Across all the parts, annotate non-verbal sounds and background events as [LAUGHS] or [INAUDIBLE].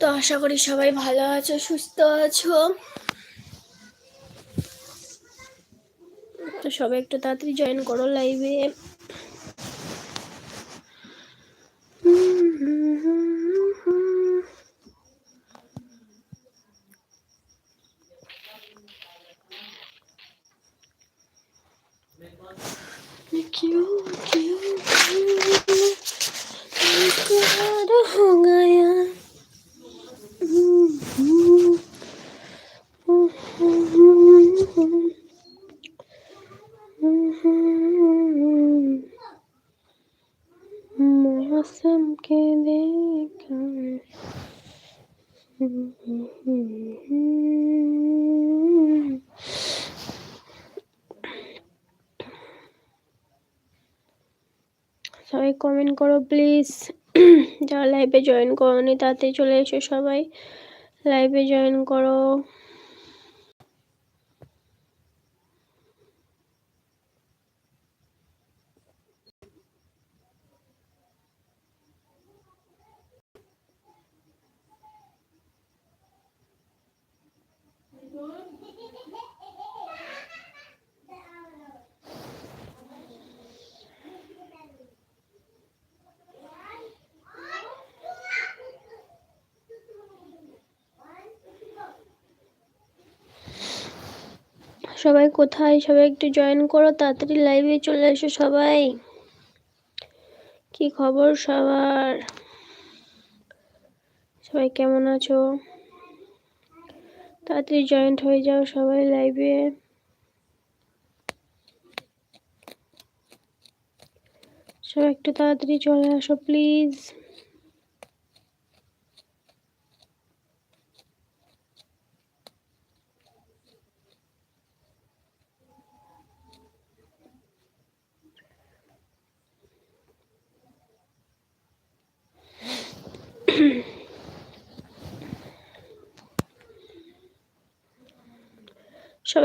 তো আশা করি সবাই ভালো আছো, সুস্থ আছো। তো সবাই একটু তাড়াতাড়ি জয়েন করো লাইভে করো প্লিজ যারা লাইভে জয়েন করোনি তাতে চলে এসো সবাই। লাইভে জয়েন করো। সবাই কোথায়? সবাই একটু জয়েন করো, তাড়াতাড়ি লাইভে চলে এসো সবাই। কি খবর সবার? সবাই কেমন আছো? তাড়াতাড়ি জয়েন্ট হয়ে যাও সবাই লাইভে সবাই একটু তাড়াতাড়ি চলে আসো প্লিজ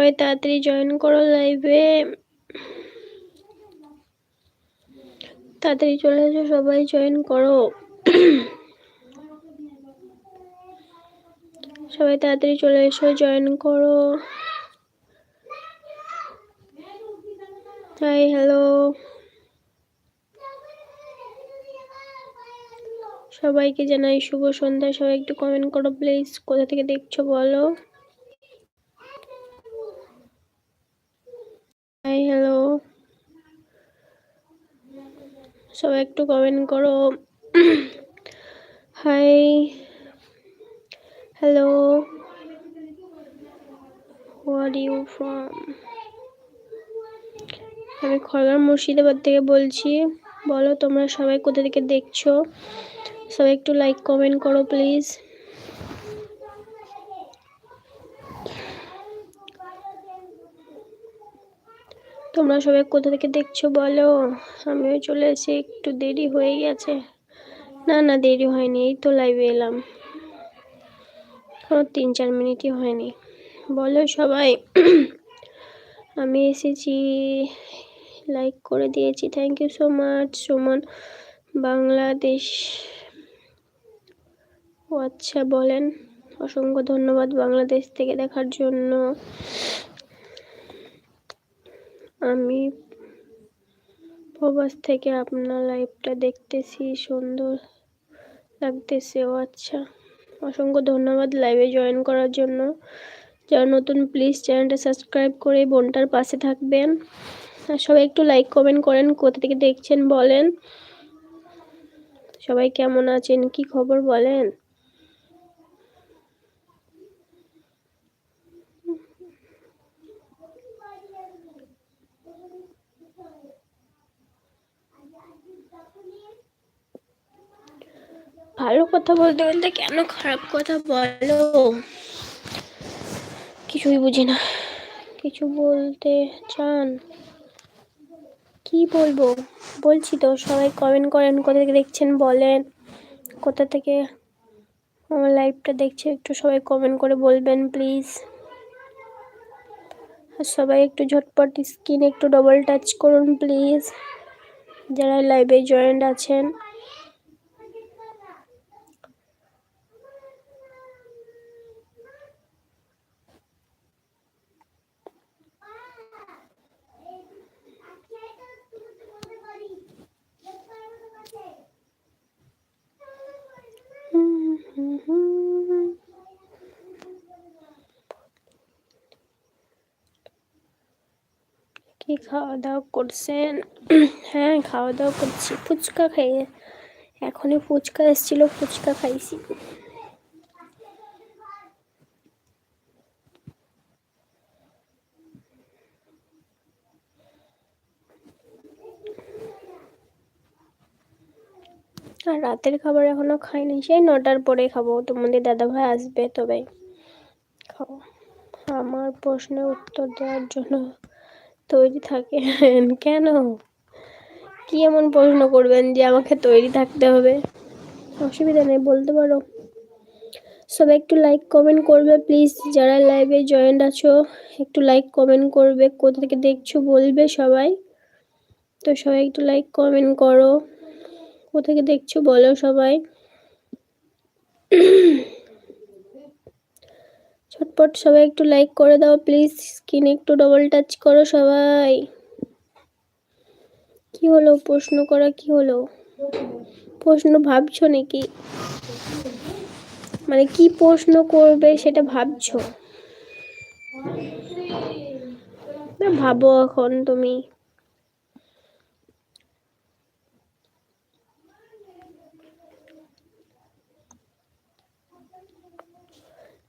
সবাই তাড়াতাড়ি জয়েন করো লাইভে তাড়াতাড়ি চলে এসো, সবাই জয়েন করো। সবাই তাড়াতাড়ি চলে এসো জয়েন করো। হাই হ্যালো সবাইকে জানাই শুভ সন্ধ্যা। সবাই একটু কমেন্ট করো প্লিজ কোথা থেকে দেখছ বলো হাই হ্যালো সবাই একটু কমেন্ট করো। Hi hello where you from আমি খড়গার মুর্শিদাবাদ থেকে বলছি। বলো তোমরা সবাই কোথা থেকে দেখছ? সবাই একটু লাইক কমেন্ট করো প্লিজ তোমরা সবাই কোথা থেকে দেখছ বলো? আমিও চলে এসে একটু দেরি হয়ে গেছে। না না, দেরি হয়নি, এই তো লাইভে এলাম। কোনো তিন চার মিনিটই হয়নি। বলো সবাই। আমি এসেছি লাইক করে দিয়েছি thank you so much Suman. Bangladesh ও আচ্ছা বলেন। অসংখ্য ধন্যবাদ বাংলাদেশ থেকে দেখার জন্য। আমি প্রবাস থেকে আপনার লাইভটা দেখতেছি, সুন্দর লাগতেছে। ও আচ্ছা অসংখ্য ধন্যবাদ লাইভে জয়েন করার জন্য। যারা নতুন প্লিজ চ্যানেলটা সাবস্ক্রাইব করে বোনটার পাশে থাকবেন। আর সবাই একটু লাইক কমেন্ট করেন, কোথা থেকে দেখছেন বলেন। সবাই কেমন আছেন, কি খবর বলেন? ভালো কথা বলতে বলতে কেন খারাপ কথা বলো? কিছুই বুঝি না। কিছু বলতে চান? কি বলব? বলছি তো, সবাই কমেন্ট করেন, কোথা থেকে দেখছেন বলেন। কোথা থেকে আমার লাইভটা দেখছে একটু সবাই কমেন্ট করে বলবেন প্লিজ আর সবাই একটু ঝটপট স্ক্রিন একটু ডবল টাচ করুন প্লিজ যারা লাইভে জয়েন্ট আছেন। কি খাওয়া দাওয়া করছেন? হ্যাঁ খাওয়া দাওয়া করছি। ফুচকা খাইয়ে এখনই ফুচকা এসেছিল, ফুচকা খাইছি। আর রাতের খাবার এখনও খাইনি। সেই নটার পরে খাব। তোমাদের দাদাভাই আসবে তবে খাব আমার প্রশ্নের উত্তর দেওয়ার জন্য তৈরি থাকেন কেন? কি এমন প্রশ্ন করবেন যে আমাকে তৈরি থাকতে হবে? অসুবিধা নেই, বলতে পারো। সবাই একটু লাইক কমেন্ট করবে প্লিজ যারা লাইভে জয়েন্ট আছো, একটু লাইক কমেন্ট করবে, কোথা থেকে দেখছ বলবে সবাই। তো সবাই একটু লাইক কমেন্ট করো। কোথা থেকে দেখছ বলো সবাই। ছটপট সবাই একটু লাইক করে দাও প্লিজ স্ক্রিনে একটু ডবল টাচ করো সবাই। কি হলো? প্রশ্ন করা কি হলো? প্রশ্ন ভাবছ নাকি? মানে কি প্রশ্ন করবে সেটা ভাবছ? ভাবো এখন তুমি।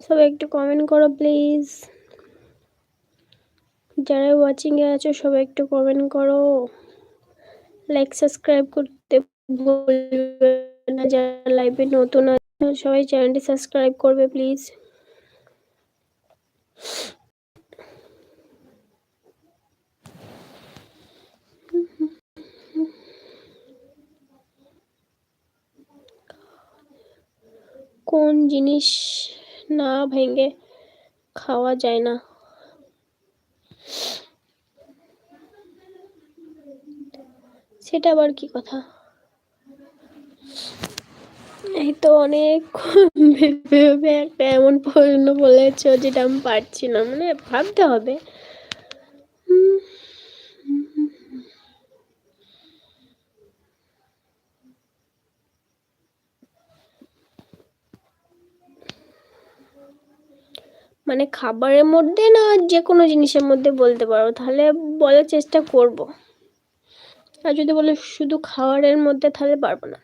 সবাই একটু কমেন্ট করো প্লিজ যারা ওয়াচিংয়ে আছো, সবাই একটু কমেন্ট করো। লাইক সাবস্ক্রাইব করতে ভুলবে না। যারা লাইভে নতুন আছে, সবাই চ্যানেলটি সাবস্ক্রাইব করবে প্লিজ কোন জিনিস না ভেঙে খাওয়া যায় না। সেটা আবার কি কথা? এই তো অনেক ভেবে একটা এমন প্রশ্ন বলেছ যেটা আমি পারছি না। মানে ভাবতে হবে। মানে খাবারের মধ্যে না যে কোনো জিনিসের মধ্যে বলতে পারো, তাহলে বলার চেষ্টা করব। আর যদি বলো শুধু খাবারের মধ্যে, তাহলে পারব না।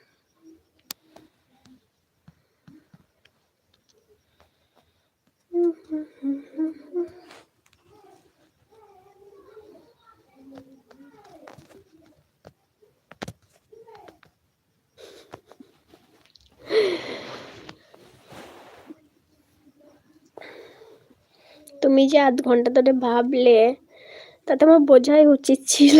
তুমি যে আধ ঘণ্টা ধরে ভাবলে তাতে আমার বোঝাই উচিত ছিল।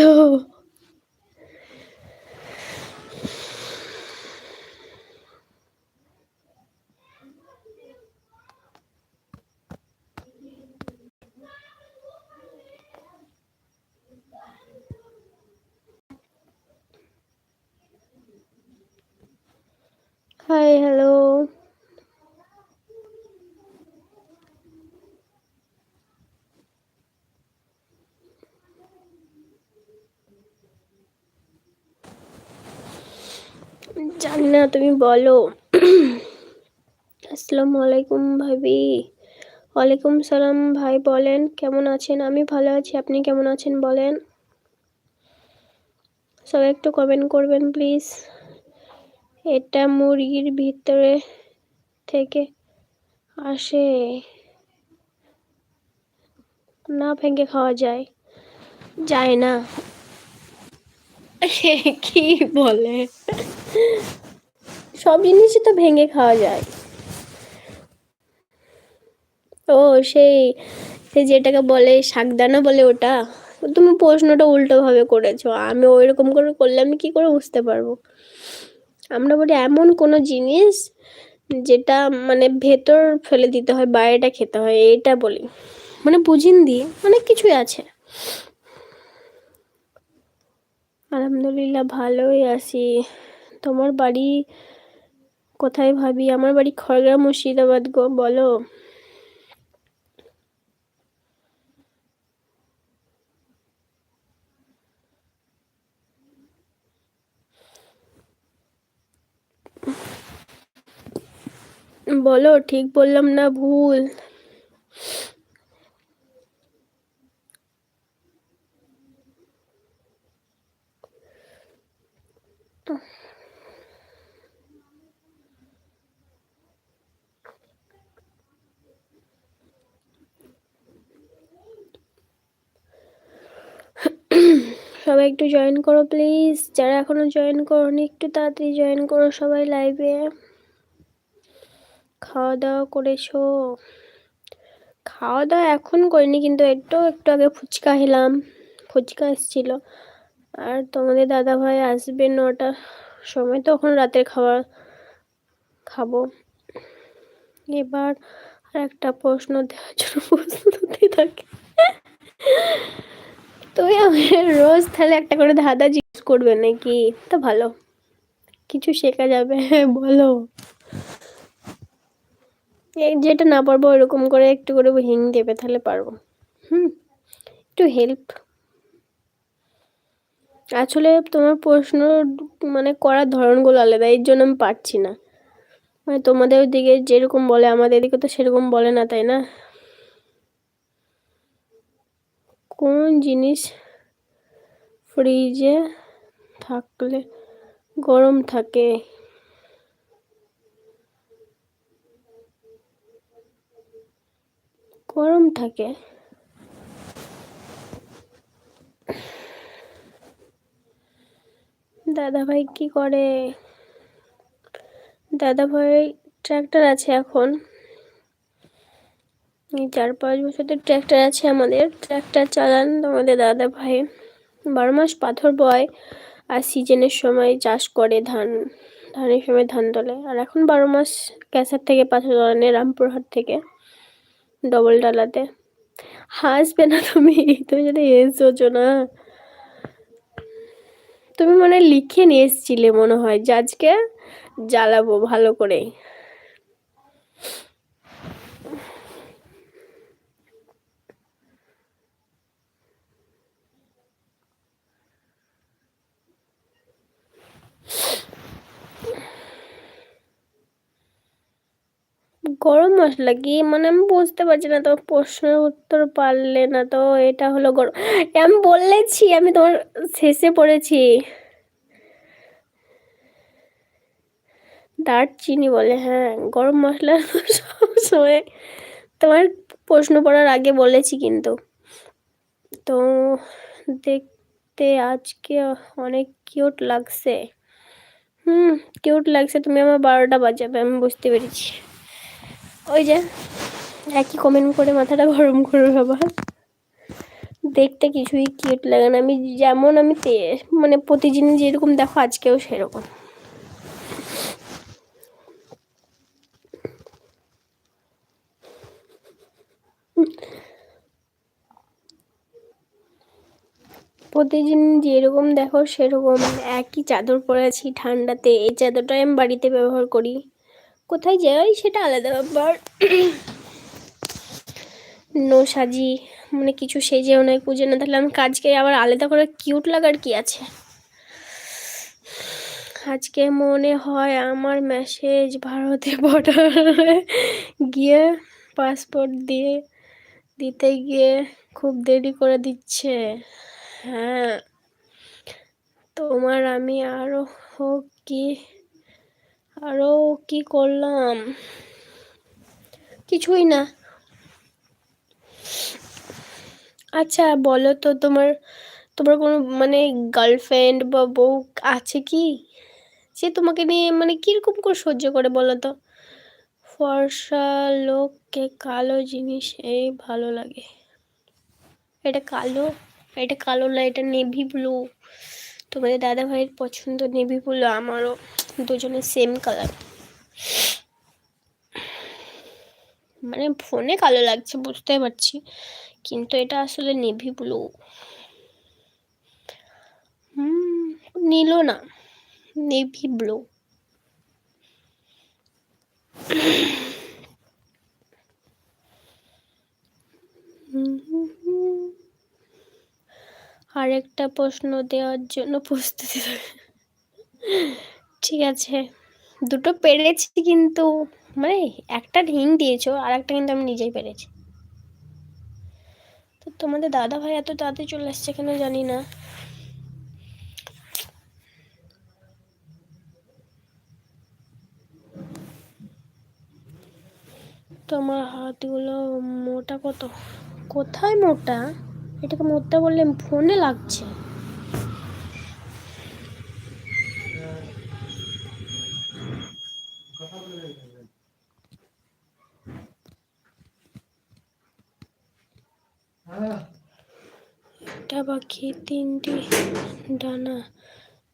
হাই হ্যালো জানি না, তুমি বলো। আসসালামু আলাইকুম ভাবি। ওয়ালাইকুম সালাম ভাই, বলেন, কেমন আছেন? আমি ভালো আছি, আপনি কেমন আছেন বলেন? সবাই একটু কমেন্ট করবেন প্লিজ এটা মুরগির ভিতরে থেকে আসে। না ভেঙে খাওয়া যায় যায় না। [LAUGHS] কি বলে? সব জিনিসই তো ভেঙে খাওয়া যায়। ও, সেই সে যেটাকে বলে শাকদানা বলে ওটা? তুমি প্রশ্নটা উল্টোভাবে করেছ। আমি ওই রকম করে করলে আমি কি করে বুঝতে পারব? আমরা বলি এমন কোনো জিনিস যেটা মানে ভেতর ফেলে দিতে হয়, বাইরেটা খেতে হয়, এটা বলি। মানে বুঝিন দিয়ে অনেক কিছুই আছে। আলহামদুলিল্লাহ ভালোই আছি। তোমার বাড়ি কোথায় ভাবি? আমার বাড়ি খড়গ্রাম মুর্শিদাবাদ গো বলো। বলো ঠিক বললাম না ভুল। [CLEARS THROAT] সবাই একটু জয়েন করো প্লিজ যারা এখনও জয়েন করোনি, একটু তাড়াতাড়ি জয়েন করো সবাই লাইভে খাওয়া দাওয়া করেছ? খাওয়া দাওয়া এখন করিনি, কিন্তু একটু একটু আগে ফুচকা খেলাম। ফুচকা এসেছিল। আর তোমাদের দাদা ভাই আসবে নটার সময়, তো তখন রাতের খাবার খাব। এবার আর একটা প্রশ্ন দেওয়ার জন্য প্রস্তুতি থাকে। তুমি আমাকে রোজ তাহলে একটা করে ধাঁধা জিজ্ঞেস করবে নাকি? তো ভালো। কিছু শেখা যাবে হ্যাঁ বলো। যেটা না পারব ওরকম করে একটু করে হিং দেবে তাহলে পারব। হুম, একটু হেল্প আসলে তোমার প্রশ্ন মানে করার ধরনগুলো আলাদা, এর জন্য আমি পারছি না। মানে তোমাদের দিকে যেরকম বলে, আমাদের দিকে তো সেরকম বলে না, তাই না? কোন জিনিস ফ্রিজে থাকলে গরম থাকে? গরম থাকে। দাদা ভাই কি করে? দাদা ভাই ট্র্যাক্টর আছে এখন। চার পাঁচ বছর তো ট্র্যাক্টর আছে আমাদের। ট্র্যাক্টর চালান আমাদের দাদা ভাই। বারো মাস পাথর বয় আর সিজনের সময় চাষ করে ধান। ধানের সময় ধান তোলে। আর এখন বারো মাস ক্যাসার থেকে পাথর তোলানে রামপুরহাট থেকে ডবল ডালাতে। হাসবে না তুমি তুমি যদি এসোছো না। তুমি মনে লিখে নিয়ে এসছিলে মনে হয়। যে আজকে জ্বালাবো ভালো করে গরম মশলা কি? মানে আমি বুঝতে পারছি না, তোমার প্রশ্নের উত্তর পারলে না তো, এটা হলো গরম। আমি বলেছি, আমি তোমার শেষে পড়েছি। দারচিনি বলে হ্যাঁ গরম মশলা সবসময় তোমার প্রশ্ন পড়ার আগে বলেছি কিন্তু। তো দেখতে আজকে অনেক কিউট লাগছে। হুম কিউট লাগছে, তুমি আমার বারোটা বাজাবে, আমি বুঝতে পেরেছি। ওই যে, একই কমেন্ট করে মাথাটা গরম করবে আবার দেখতে কিছুই কিউট লাগে না। আমি যেমন আমি মানে প্রতিদিন যেরকম দেখো, আজকেও সেরকম। প্রতিদিন যেরকম দেখো, সেরকম একই চাদর পরে আছি ঠান্ডাতে। এই চাদরটাই আমি বাড়িতে ব্যবহার করি। কোথায় যাই সেটা আলাদা ব্যাপার। [CLEARS THROAT] নো সাজি মানে কিছু সেজেও নয়, পুজো না, তাহলে আমি কাজকে আবার আলাদা করে কিউট লাগার কি আছে? আজকে মনে হয় আমার মেসেজ ভারতে বর্ডারে গিয়ে পাসপোর্ট দিয়ে দিতে গিয়ে খুব দেরি করে দিচ্ছে। হ্যাঁ তোমার আমি আরও হোক কি আরও কি করলাম? কিছুই না। আচ্ছা বলো তো তোমার তোমার কোনো মানে গার্লফ্রেন্ড বা বউ আছে কি? সে তোমাকে নিয়ে মানে কীরকম করে সহ্য করে বলো তো? ফর্সা লোককে কালো জিনিস, এই ভালো লাগে। এটা কালো? এটা কালো না, এটা নেভি ব্লু। তোমাদের দাদা ভাইয়ের পছন্দ নেভি ব্লু আমারও দুজনের সেম কালার মানে ফোনে কালো লাগছে, বুঝতে পারছি। কিন্তু এটা আসলে নেভি ব্লু হুম, নিল না। নেভি ব্লু আরেকটা প্রশ্ন দেওয়ার জন্য প্রস্তুতি ঠিক আছে, দুটো পেরেছি কিন্তু মানে একটা হিং দিয়েছ আর একটা কিন্তু আমি নিজেই পেরেছি। তো তোমাদের দাদা ভাই এত তাড়াতাড়ি চলে আসছে কেন জানি না। তোমার হাতগুলো মোটা কত? কোথায় মোটা? এটাকে মোটা বললে ফোনে লাগছে। একটা পাখি তিনটি ডানা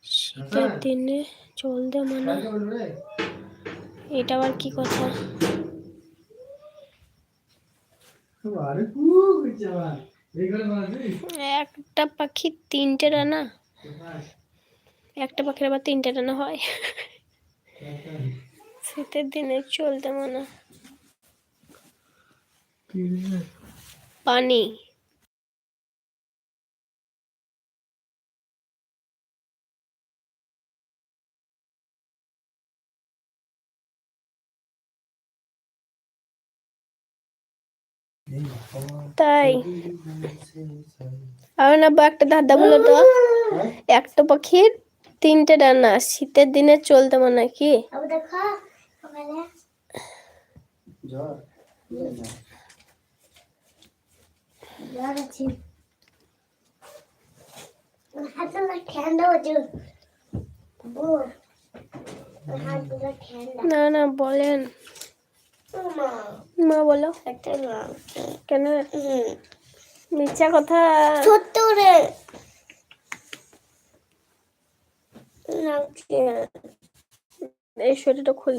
শীতের দিনে চলতে মানা এটা আবার কি কথা? একটা পাখি তিনটে ডানা। একটা পাখির আবার তিনটে ডানা হয়। শীতের দিনে চলতে মানা পানি। তাই। না, বা একটা দাদা বলো তো। একটা পাখির তিনটে ডানা, শীতের দিনে চলতে মানে কি? না না, বলেন। মা। বলো। কেন? মিথ্যা কথা। সত্য রে। এই সোয়েটারটা খুল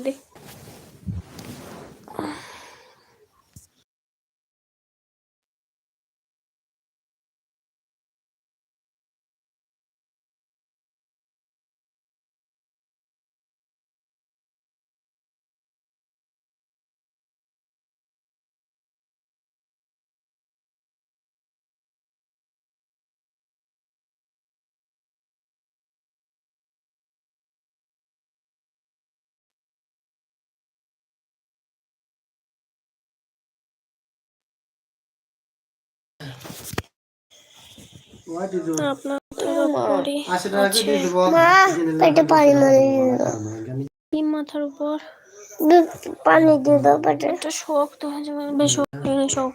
মাথার উপর। পানি দিয়ে দাও পেটে একটা শক্ত হয়ে যাবে বেশ শক্ত হয়ে শক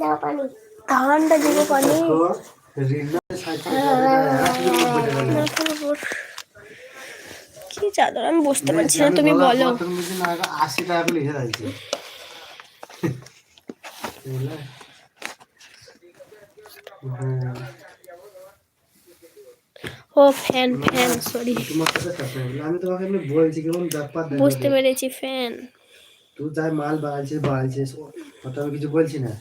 দাও পানি। ঠান্ডা দিবে পানি। মাথার উপর। কি চাদর আমি বুঝতে পারছি না তুমি বলো। আশি টাকা লিখে দিয়েছে [LAUGHS] ও ফ্যান ফ্যান সরি তোমার কথা আমি তোমাকে এমনি বলছি কেমন ব্যাপার বুঝতে পেরেছি ফ্যান তুই যাই মাল বাড়াইছিস বাড়াইছিস ওটা আমি কিছু বলছি না।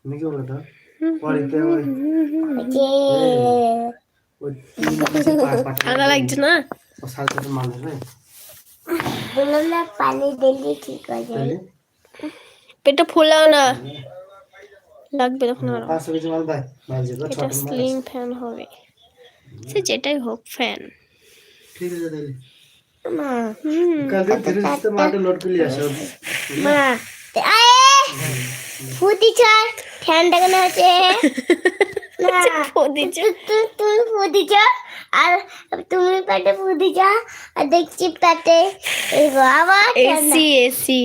তুমি কি বলতো পরেতে ওই ওই তিন কেজি পা- পাঠাবে। ঠান্ডা লাগছে না? ও সাড়ে চারটে মাল দেবে? বলল না পানি দিলে ঠিক হয়ে যাবে পেটটা ফোলাও না। লাগবে তখন আরও। এটা মাল স্লিং ফ্যান হবে। সে যেটাই হোক ফ্যান ঠিক আছে তাহলে। মা হুম কালকে ধীরে ধীরে মালটা লোড করে আসো। মা আয়ে ফুটি ছাড় ঠান্ডা কেন আছে? [LAUGHS] না ফদিচ তু- তুমি ফুদিছ আর তুমি পেটে ফুদিছ আর দেখছি পেটে। এই আবার এসি এসি।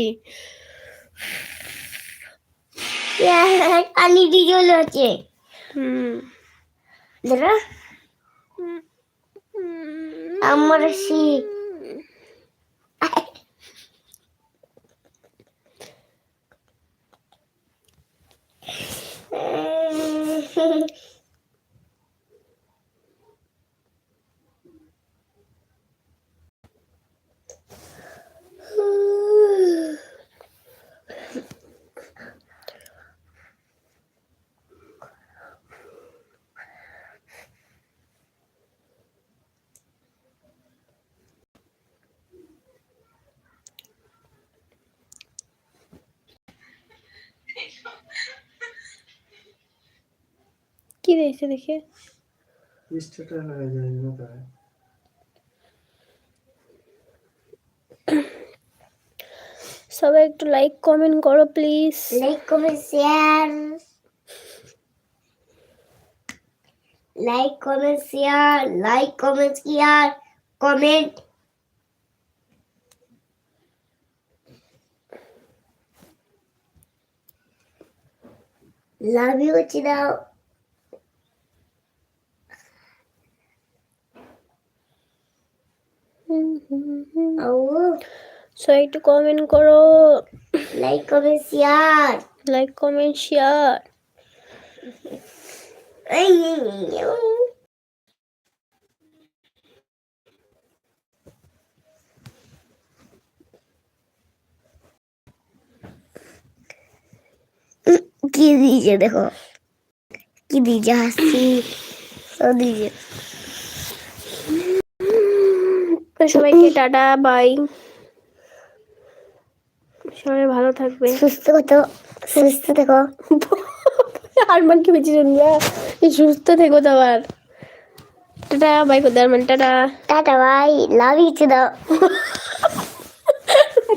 পানি ডিজল হচ্ছে হুম আমার শীত কি দেখছে দেখে স্টেটাস লাগা যায় না তাই সবাই একটু লাইক কমেন্ট করো please like comment share like comment share like comment share comment love you চিনাও একটু কমেন্ট করো like comment share like comment share কি দিয়েছে দেখো কি দিয়েছে হাসি দিয়েছে তো সবাইকে টাটা বাই সবাই ভালো থাকবে। সুস্থ কত সুস্থ থেকো। [LAUGHS] আর মান কি বেঁচে শুনবে এই সুস্থ থেকো তো আবার। Tata bye R tata. Tata bye love you too দাও